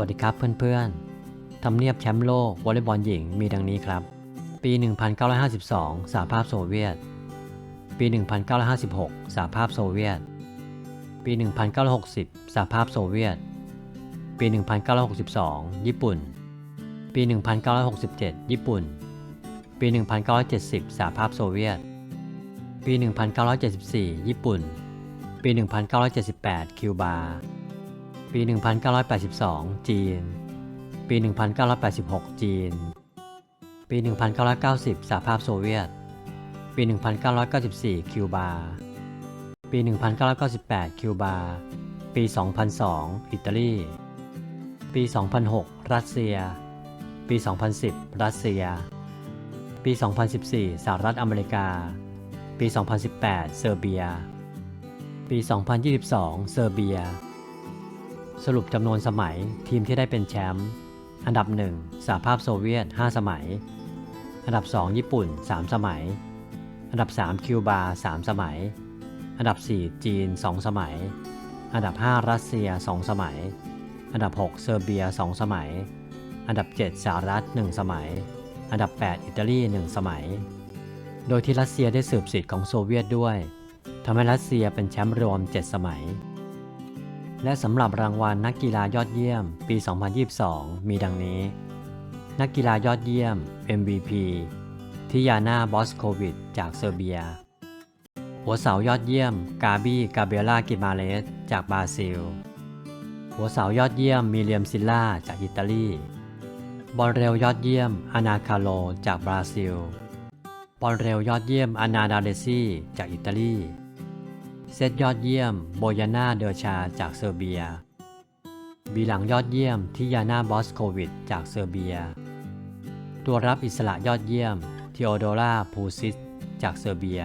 วัสดีครับเพื่อนๆ ทำเนียบแชมป์โลกวอลเลย์บอลหญิงมีดังนี้ครับ ปี 1952 สหภาพโซเวียต ปี 1956 สหภาพโซเวียต ปี 1960 สหภาพโซเวียต ปี 1962 ญี่ปุ่น ปี 1967 ญี่ปุ่น ปี 1970 สหภาพโซเวียต ปี 1974 ญี่ปุ่น ปี 1978 คิวบา ปี 1982 จีน ปี 1986 จีน ปี 1990 สหภาพโซเวียต ปี 1994 คิวบา ปี 1998 คิวบา ปี 2002 อิตาลี ปี 2006 รัสเซีย ปี 2010 รัสเซีย ปี 2014 สหรัฐอเมริกา ปี 2018 เซอร์เบีย ปี 2022 เซอร์เบีย สรุปจำนวนสมัยทีมที่ได้เป็นแชมป์อันดับ 1สหภาพโซเวียต 5 สมัย อันดับ 2 ญี่ปุ่น 3 สมัย อันดับ 3 คิวบา 3 สมัย อันดับ 4 จีน 2 สมัย อันดับ 5 รัสเซีย 2 สมัย อันดับ 6 เซอร์เบีย 2 สมัย อันดับ 7 สหรัฐ 1 สมัย อันดับ 8 อิตาลี 1 สมัย โดยที่รัสเซียได้สืบสิทธิ์ของโซเวียตด้วยทำให้รัสเซียเป็นแชมป์รวม 7 สมัย และสำหรับรางวัลนักกีฬายอดเยี่ยม ปี 2022 มีดังนี้ นักกีฬายอดเยี่ยม MVP ทิยานาบอสโควิด จากเซอร์เบีย หัวเสายอดเยี่ยม กาบีกาเบล่ากิมาเลส จากบราซิล หัวเสายอดเยี่ยมมิเลียมซิลล่า จากอิตาลี บอลเร็วยอดเยี่ยม อานาคาโล จากบราซิล บอลเร็วยอดเยี่ยม อานาดาเดซี่ จากอิตาลี เซตยอดเยี่ยมโบยาน่าเดอชาจากเซอร์เบีย บีหลังยอดเยี่ยมทิยาน่าบอสโควิดจากเซอร์เบีย ตัวรับอิสระยอดเยี่ยมทีโอโดราพูซิสจากเซอร์เบีย